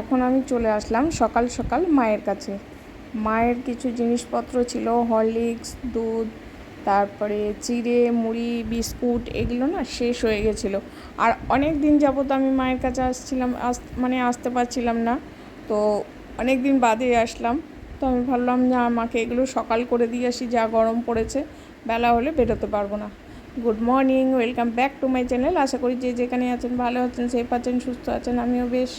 এখন আমি চলে আসলাম সকাল সকাল মায়ের কাছে। মায়ের কিছু জিনিসপত্র ছিল, হরলিক্স, দুধ, তারপরে চিড়ে, মুড়ি, বিস্কুট, এগুলো না শেষ হয়ে গেছিল। আর অনেক দিন যাবত আমি মায়ের কাছে আসছিলাম, আস মানে আসতে পারছিলাম না। তো অনেক দিন বাদে আসলাম। তো আমি ভাবলাম যে আমাকে এগুলো সকাল করে দিয়ে আসি, যা গরম পড়েছে, বেলা হলে বেরোতে পারব না। Good morning, welcome back to my channel. আশা করি যে যেখানে আছেন, ভালো আছেন, সেফ আছেন, সুস্থ আছেন, আমিও বেশ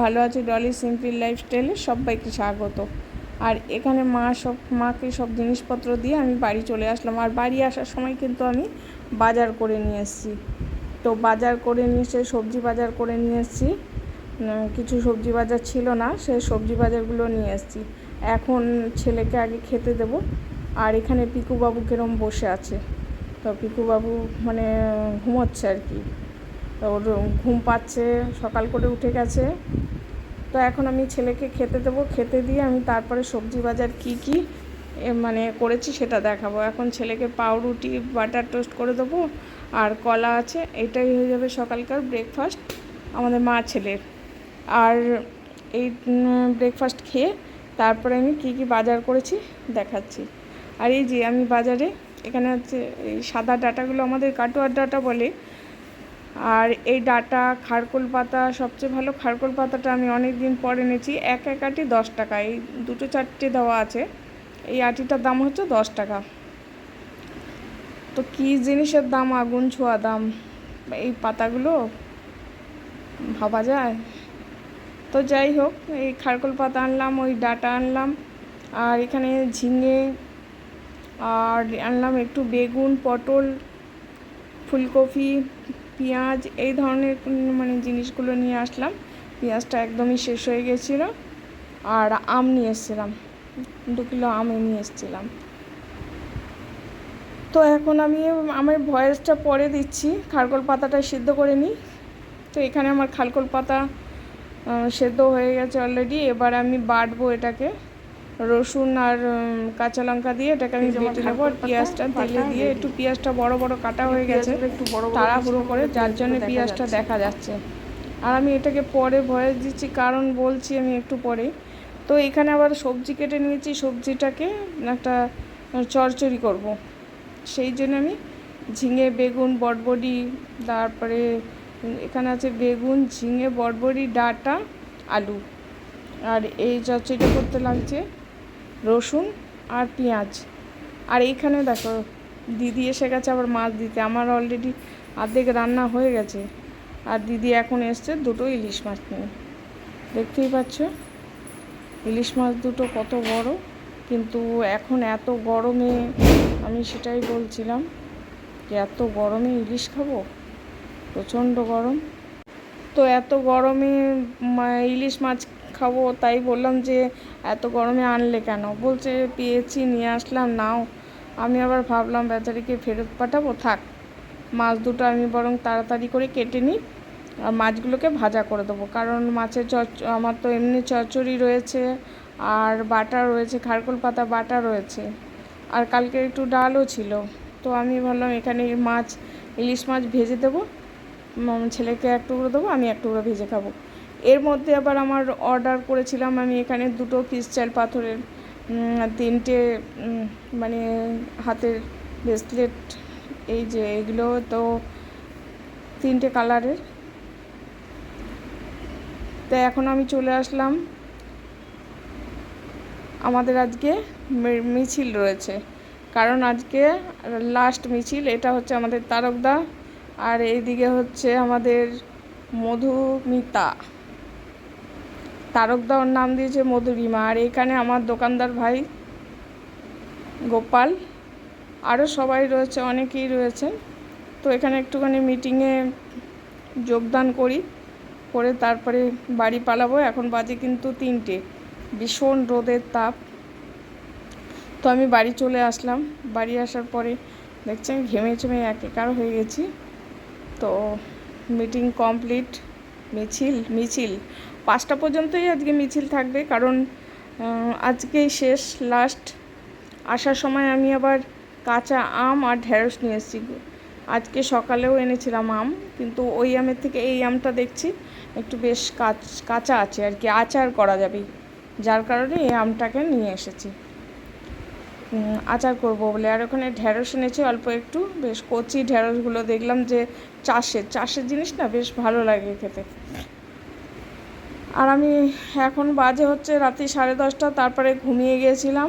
ভালো আছি ডলি সিম্পল লাইফস্টাইলে সবাইকে স্বাগত। আর এখানে মা সব, মাকে সব জিনিসপত্র দিয়ে আমি বাড়ি চলে আসলাম। আর বাড়ি আসার সময় কিন্তু আমি বাজার করে নিয়ে এসেছি। তো বাজার করে নিয়ে এসে, সবজি বাজার করে নিয়ে এসেছি। কিছু সবজি বাজার ছিল না সেই সবজি বাজারগুলো নিয়ে এসেছি। এখন ছেলেকে আগে খেতে দেব। আর এখানে পিকুবাবু কিরম বসে আছে। তো পিকুবাবু মানে ঘুমোচ্ছে আর কি। ওর ঘুম পাচ্ছে, সকাল করে উঠে গেছে। তো এখন আমি ছেলেকে খেতে দেবো। খেতে দিয়ে আমি তারপরে সবজি বাজার কি কি মানে করেছি সেটা দেখাবো। এখন ছেলেকে পাউরুটি, বাটার টোস্ট করে দেবো। আর কলা আছে, এটাই হয়ে যাবে সকালকার ব্রেকফাস্ট আমাদের মা ছেলের। আর এই ব্রেকফাস্ট খেয়ে তারপরে আমি কি কি বাজার করেছি দেখাচ্ছি। আর এই যে আমি বাজারে, এখানে হচ্ছে এই সাদা ডাটাগুলো আমাদের কাটোয়ার ডাটা বলে আর এই ডাটা খারকোল পাতা, সবচেয়ে ভালো খারকোল পাতাটা আমি অনেক দিন পরে এনেছি, এক এক আটি দশ টাকা। এই দুটো চারটে দেওয়া আছে, এই আটিটার দাম হচ্ছে দশ টাকা। তো কী জিনিসের দাম, আগুন ছোঁয়া দাম? এই পাতাগুলো ভাবা যায়? তো যাই হোক, এই খারকোল পাতা আনলাম, ওই ডাটা আনলাম, আর এখানে ঝিঙে, আর আনলাম একটু বেগুন, পটল, ফুলকপি পেঁয়াজ, এই ধরনের মানে জিনিসগুলো নিয়ে আসলাম। পেঁয়াজটা একদমই শেষ হয়ে গেছিল। আর আম নিয়ে এসেছিলাম। দু কিলো আম নিয়ে এসেছিলাম। তো এখন আমি আমার ভয়েসটা পরে দিচ্ছি। খারকোল পাতাটা সিদ্ধ করে নিই। তো এখানে আমার খালকোল পাতা সেদ্ধ হয়ে গেছে অলরেডি এবার আমি বাটবো এটাকে। রসুন আর কাঁচা লঙ্কা দিয়ে এটাকে আমি বেটে নেব আর পেঁয়াজটা তেলে দিয়ে একটু পেঁয়াজটা বড় বড় কাটা হয়ে গেছে একটু বড় তাড়াহুড়ো করে যার জন্য পেঁয়াজটা দেখা যাচ্ছে। আর আমি এটাকে পরে ভয়েস দিচ্ছি কারণ বলছি আমি একটু পরে তো এখানে আবার সবজি কেটে নিয়েছি সবজিটাকে একটা চরচড়ি করব। সেই জন্য আমি ঝিঙে বেগুন বটবডি তারপরে এখানে আছে বেগুন ঝিঙে বটবডি ডাটা আলু। আর এই চচ্চড়িটা করতে লাগছে। রসুন আর পেঁয়াজ। আর এইখানে দেখো, দিদি এসে গেছে আবার মাছ দিতে। আমার অলরেডি অর্ধেক রান্না হয়ে গেছে। আর দিদি এখন এসছে দুটো ইলিশ মাছ নিয়ে। দেখতেই পাচ্ছ? ইলিশ মাছ দুটো কত বড়, কিন্তু এখন এত গরমে আমি সেটাই বলছিলাম যে এত গরমে ইলিশ খাব? প্রচণ্ড গরম। তো এত গরমে ইলিশ মাছ খাব, তাই বললাম যে, এত গরমে আনলে কেন? বলছে, পেয়েছি, নিয়ে আসলাম, নাও। আমি আবার ভাবলাম, বেচারিকে ফেরত পাঠাবো, থাক, মাছ দুটো আমি বরং তাড়াতাড়ি করে কেটে নিই, আর মাছগুলোকে ভাজা করে দেবো। কারণ মাছের চচ, আমার তো এমনি চচ্চড়ি রয়েছে, আর বাটা রয়েছে, খারকোল পাতা বাটা রয়েছে, আর কালকে একটু ডালও ছিল। তো আমি ভাবলাম, এখানে মাছ, ইলিশ মাছ ভেজে দেবো ছেলেকে এক টুকরো দেবো, আমি এক টুকরো ভেজে খাব। এর মধ্যে আবার আমার অর্ডার করেছিলাম আমি এখানে দুটো ক্রিস্টাল পাথরের তিনটে মানে হাতের ব্রেসলেট এই যে এগুলো তো তিনটে কালারের তো এখন আমি চলে আসলাম। আমাদের আজকে মিছিল রয়েছে। কারণ আজকে লাস্ট মিছিল, এটা হচ্ছে আমাদের তারকদা, আর এইদিকে হচ্ছে আমাদের মধুমিতা। তারকদা ওর নাম দিয়েছে মধুরিমা আর এখানে আমার দোকানদার ভাই গোপাল। আরও সবাই রয়েছে, অনেকেই রয়েছে। তো এখানে একটুখানি মিটিংয়ে যোগদান করি, করে তারপরে বাড়ি পালাবো। এখন বাজে কিন্তু তিনটে। ভীষণ রোদের তাপ। তো আমি বাড়ি চলে আসলাম। বাড়ি আসার পরে দেখছি আমি ঘেমে চেমে একার হয়ে গেছি। তো মিটিং কমপ্লিট মিছিল মিছিল। পাঁচটা পর্যন্তই আজকে মিছিল থাকবে, কারণ আজকেই শেষ লাস্ট আসার সময় আমি আবার কাঁচা আম আর ঢেঁড়স নিয়ে এসেছি। আজকে সকালেও এনেছিলাম আম, কিন্তু ওই আমের থেকে এই আমটা দেখছি, একটু বেশ কাচ আছে আর কি, আচার করা যাবে। যার কারণে এই আমটাকে নিয়ে এসেছি। আচার করব বলে। আর ওখানে ঢ্যাঁড়স এনেছি অল্প একটু, বেশ কচি ঢ্যাঁড়সগুলো দেখলাম যে চাষের চাষের জিনিস না বেশ ভালো লাগে খেতে। আর আমি এখন বাজে হচ্ছে রাত্রি সাড়ে দশটা, তারপরে ঘুমিয়ে গিয়েছিলাম।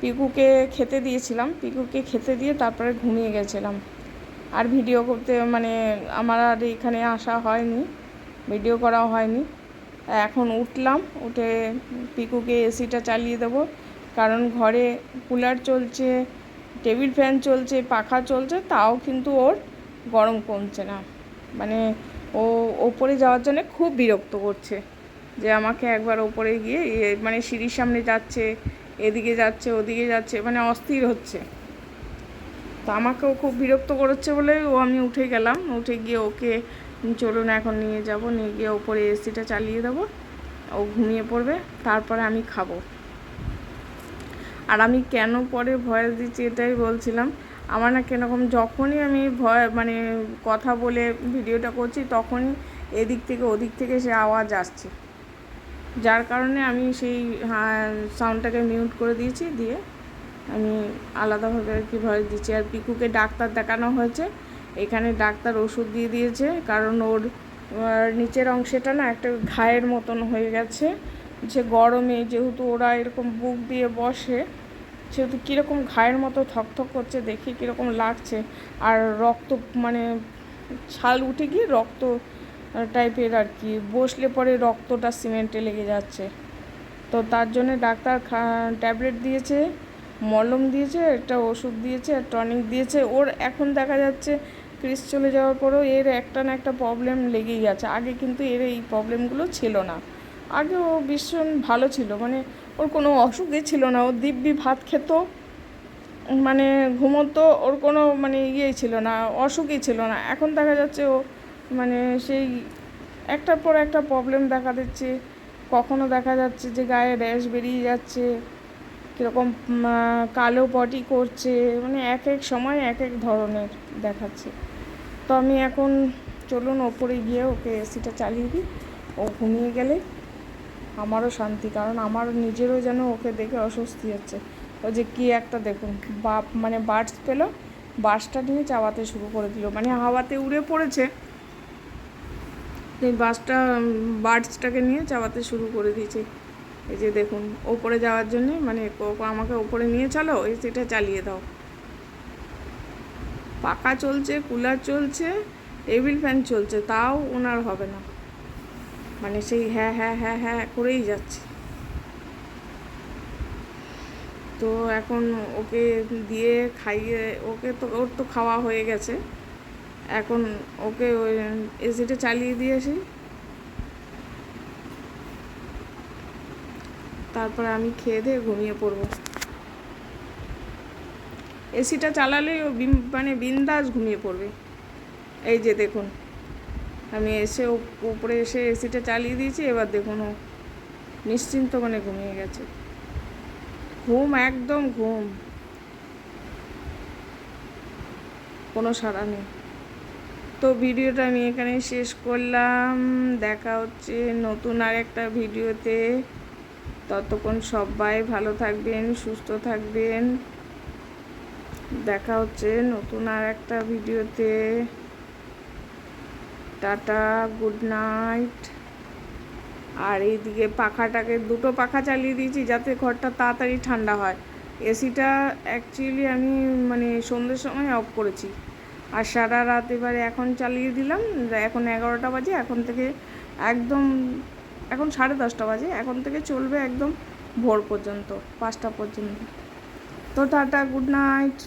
পিকুকে খেতে দিয়েছিলাম। পিকুকে খেতে দিয়ে তারপরে ঘুমিয়ে গেছিলাম। আর ভিডিও করতে মানে আমার আর এখানে আসা হয়নি, ভিডিও করা হয়নি। এখন উঠলাম, উঠে পিকুকে এসিটা চালিয়ে দেবো। কারণ ঘরে কুলার চলছে, টেবিল ফ্যান চলছে, পাখা চলছে, তাও কিন্তু ওর গরম কমছে না। মানে ও ওপরে যাওয়ার জন্য খুব বিরক্ত করছে যে আমাকে একবার ওপরে গিয়ে মানে সিঁড়ির সামনে যাচ্ছে, এদিকে যাচ্ছে, ওদিকে যাচ্ছে মানে অস্থির হচ্ছে। তো আমাকেও খুব বিরক্ত করছে বলে ও, আমি উঠে গেলাম, উঠে গিয়ে ওকে, চলুন এখন নিয়ে যাব, নিয়ে গিয়ে ওপরে এসিটা চালিয়ে দেবো, ও ঘুমিয়ে পড়বে, তারপরে আমি খাব। আর আমি কেন পরে ভয়েস দিচ্ছি এটাই বলছিলাম আমার না কীরকম যখনই আমি ভয় মানে কথা বলে ভিডিওটা করছি, তখনই এদিক থেকে ওদিক থেকে সে আওয়াজ আসছে। যার কারণে আমি সেই সাউন্ডটাকে মিউট করে দিয়েছি, দিয়ে আমি আলাদাভাবে আর কি ভয়েস দিচ্ছি। আর পিকুকে ডাক্তার দেখানো হয়েছে। এখানে ডাক্তার ওষুধ দিয়ে দিয়েছে, কারণ ওর নিচের অংশটা না একটা ঘায়ের মতন হয়ে গেছে। যে গরমে যেহেতু ওরা এরকম বুক দিয়ে বসে সেহেতু কীরকম ঘায়ের মতো থকথক করছে, দেখি কীরকম লাগছে। আর রক্ত মানে ছাল উঠে গিয়ে রক্ত টাইপের আর কি, বসলে পরে রক্তটা সিমেন্টে লেগে যাচ্ছে। তো তার জন্য ডাক্তার ট্যাবলেট দিয়েছে, মলম দিয়েছে, একটা ওষুধ দিয়েছে, আর টনিক দিয়েছে। ওর এখন দেখা যাচ্ছে ক্রিস চলে যাওয়ার পরেও এর একটা না একটা প্রবলেম লেগেই আছে। আগে কিন্তু এর এই প্রবলেমগুলো ছিল না। আগে ও ভীষণ ভালো ছিল মানে ওর কোনো অসুখই ছিল না, ও দিব্যি ভাত খেত মানে ঘুমোতো, ওর কোনো মানে ইয়েই ছিল না, অসুখই ছিল না। এখন দেখা যাচ্ছে ও মানে সেই একটার পর একটা প্রবলেম দেখা দিচ্ছে, কখনো দেখা যাচ্ছে যে গায়ে র্যাশ বেরিয়ে যাচ্ছে, কীরকম কালো পটি করছে মানে এক এক সময় এক এক ধরনের দেখাচ্ছে। তো আমি এখন চলুন ওপরে গিয়ে ওকে এসিটা চালিয়ে দিই, ও ঘুমিয়ে গেলে আমারও শান্তি, কারণ আমার নিজেরও যেন ওকে দেখে অস্বস্তি হচ্ছে। ও যে কী একটা দেখুন, বাপ মানে বার্ডস পেল বাসটা নিয়ে চাওয়াতে শুরু করে দিল। মানে হাওয়াতে উড়ে পড়েছে, এই বাসটা বার্ডসটাকে নিয়ে চাওয়াতে শুরু করে দিয়েছে। এই যে দেখুন, ওপরে যাওয়ার জন্য মানে আমাকে ওপরে নিয়ে চলো, এই সেটা চালিয়ে দাও। পাখা চলছে, কুলার চলছে, টেবিল ফ্যান চলছে, তাও ওনার হবে না। মানে সেই হ্যাঁ হ্যাঁ হ্যাঁ হ্যাঁ করেই যাচ্ছে। তো এখন ওকে দিয়ে খাইয়ে, ওকে তো, ওর তো খাওয়া হয়ে গেছে। এখন ওকে ওই এসিটা চালিয়ে দিয়েছি তারপরে আমি খেয়ে দিয়ে ঘুমিয়ে পড়ব। এসিটা চালালেই ও মানে বিন্দাস ঘুমিয়ে পড়বে। এই যে দেখুন। আমি এসে উপরে এসে এসিটা চালিয়ে দিয়েছি, এবার দেখুন ও নিশ্চিন্ত মানে ঘুমিয়ে গেছে। ঘুম একদম ঘুম। কোনো সাড়া নেই। তো ভিডিওটা আমি এখানে শেষ করলাম। দেখা হচ্ছে নতুন আর একটা ভিডিওতে। ততক্ষণ সবাই ভালো থাকবেন, সুস্থ থাকবেন। দেখা হচ্ছে নতুন আর একটা ভিডিওতে। Tata, good night. আর এইদিকে পাখাটাকে, দুটো পাখা চালিয়ে দিয়েছি যাতে ঘরটা তাড়াতাড়ি ঠান্ডা হয়। এসিটা অ্যাকচুয়ালি আমি মানে সন্ধ্যের সময় অফ করেছি। আর সারা রাত এবারে এখন চালিয়ে দিলাম। এখন এগারোটা বাজে, এখন থেকে একদম, এখন সাড়ে দশটা বাজে, এখন থেকে চলবে একদম ভোর পর্যন্ত, পাঁচটা পর্যন্ত। তো টাটা, গুড নাইট।